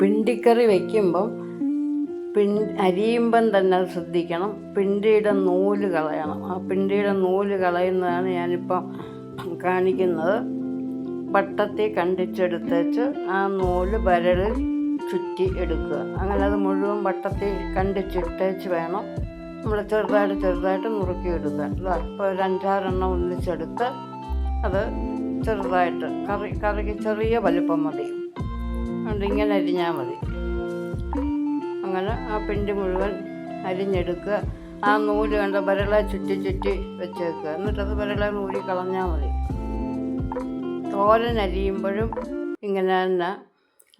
പിണ്ടിക്കറി വയ്ക്കുമ്പം പിൻ അരിയുമ്പം തന്നെ അത് ശ്രദ്ധിക്കണം. പിണ്ടിയുടെ നൂൽ കളയണം. ആ പിണ്ടിയുടെ നൂൽ കളയുന്നതാണ് ഞാനിപ്പം കാണിക്കുന്നത്. വട്ടത്തിൽ കണ്ടിച്ചെടുത്തേച്ച് ആ നൂൽ വരളിൽ ചുറ്റി എടുക്കുക. അങ്ങനെ അത് മുഴുവൻ വട്ടത്തിൽ കണ്ടിച്ചിട്ടേച്ച് വേണം നമ്മൾ ചെറുതായിട്ട് ചെറുതായിട്ട് നുറുക്കി എടുക്കാൻ അപ്പോൾ ഒരു അഞ്ചാറെണ്ണം ഒന്നിച്ചെടുത്ത് അത് ചെറുതായിട്ട് കറി കറിക്ക് ചെറിയ വലുപ്പം മതി. അതുകൊണ്ട് ഇങ്ങനെ അരിഞ്ഞാൽ മതി. അങ്ങനെ ആ പിണ്ടി മുഴുവൻ അരിഞ്ഞെടുക്കുക. ആ നൂൽ കണ്ട വിരളെ ചുറ്റി ചുറ്റി വെച്ചേക്കുക. എന്നിട്ടത് വിരളെ നൂരി കളഞ്ഞാൽ മതി. തോരൻ അരിയുമ്പോഴും ഇങ്ങനെ തന്നെ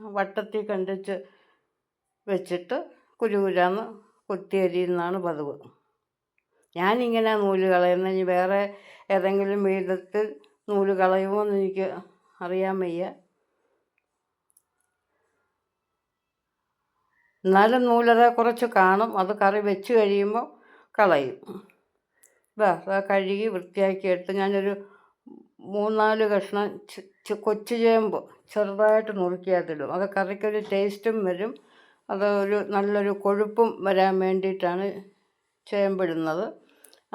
വട്ടത്തിൽ കണ്ടിച്ച് വെച്ചിട്ട് കുരുകുരാന്ന് കുത്തി അരിയുന്നതാണ് പതിവ്. ഞാനിങ്ങനെ നൂൽ കളയുന്ന ഇനി വേറെ ഏതെങ്കിലും വിധത്തിൽ നൂൽ കളയുമോ എന്ന് എനിക്ക് അറിയാൻ വയ്യ. എന്നാലും നൂലത കുറച്ച് കാണും. അത് കറി വെച്ച് കഴിയുമ്പോൾ കളയും. വേറെ കഴുകി വൃത്തിയാക്കി ഞാനൊരു മൂന്നാൽ കഷ്ണം കൊച്ചു ചേമ്പ് ചെറുതായിട്ട് നുറുക്കിയതിടും. അത് കറിക്കൊരു ടേസ്റ്റും വരും. അത് ഒരു നല്ലൊരു കൊഴുപ്പും വരാൻ വേണ്ടിയിട്ടാണ് ചേമ്പിടുന്നത്.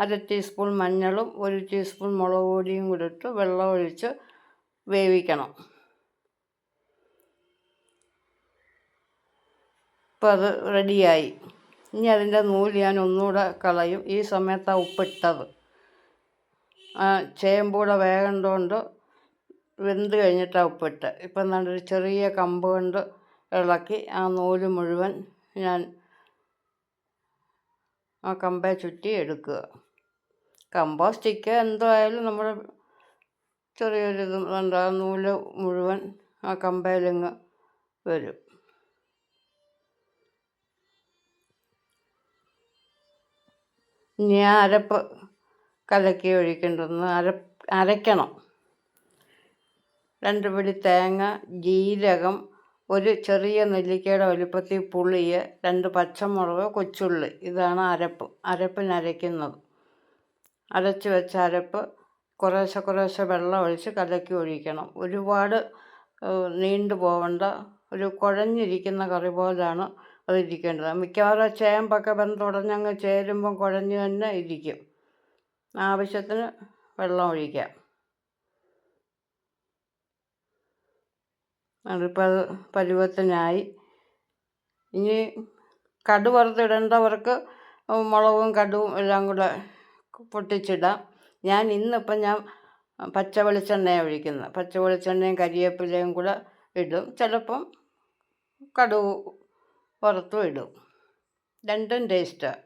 അര ടീസ്പൂൺ മഞ്ഞളും ഒരു ടീസ്പൂൺ മുളക് പൊടിയും കൂടി ഇട്ട് വെള്ളം ഒഴിച്ച് വേവിക്കണം. ഇപ്പം അത് റെഡിയായി. ഇനി അതിന്റെ നൂൽ ഞാൻ ഒന്നുകൂടെ കളയും. ഈ സമയത്താണ് ഉപ്പിട്ടത്. ചേമ്പൂടെ വേകണ്ടോണ്ട് വെന്ത് കഴിഞ്ഞിട്ടാണ് ഉപ്പിട്ട്. ഇപ്പം നല്ലൊരു ചെറിയ കമ്പ് കൊണ്ട് ഇളക്കി ആ നൂൽ മുഴുവൻ ഞാൻ ആ കമ്പെ ചുറ്റി എടുക്കുക. കമ്പോ സ്റ്റിക്ക് എന്തോ ആയാലും നമ്മൾ ചെറിയൊരു ഇത് എന്താ നൂൽ മുഴുവൻ ആ കമ്പയിലിങ്ങ് വരും. ഇനി അരപ്പ് കലക്കി ഒഴിക്കേണ്ടതെന്ന് അര അരയ്ക്കണം. രണ്ട് പിടി തേങ്ങ ജീരകം ഒരു ചെറിയ നെല്ലിക്കയുടെ വലുപ്പത്തിൽ പുളിയ് രണ്ട് പച്ചമുളക് കൊച്ചുള്ളി. ഇതാണ് അരപ്പ് അരപ്പിന് അരയ്ക്കുന്നത്. അരച്ച് വെച്ച അരപ്പ് കുറേശ്ശെ കുറേശ്ശെ വെള്ളം ഒഴിച്ച് കലക്കി ഒഴിക്കണം. ഒരുപാട് നീണ്ടു പോവണ്ട. ഒരു കുഴഞ്ഞിരിക്കുന്ന കറി പോലാണ് അത് ഇരിക്കേണ്ടത് മിക്കവാറും ചേമ്പൊക്കെ വെന്തുടഞ്ഞങ്ങ് ചേരുമ്പം കുഴഞ്ഞ് തന്നെ ഇരിക്കും. ആവശ്യത്തിന് വെള്ളം ഒഴിക്കാം. അതിപ്പോൾ അത് പരുവത്തിനായി. ഇനി കടു വറുത്തിടേണ്ടവർക്ക് മുളകും കടുവും എല്ലാം കൂടെ പൊട്ടിച്ചിടാം. ഞാൻ ഇന്നിപ്പം ഞാൻ പച്ച വെളിച്ചെണ്ണയാണ് ഒഴിക്കുന്നത്. പച്ച വെളിച്ചെണ്ണയും കരിവേപ്പിലയും കൂടെ ഇടും. ചിലപ്പം കടുവ് വറുത്തും ഇടും രണ്ടും ടേസ്റ്റാണ്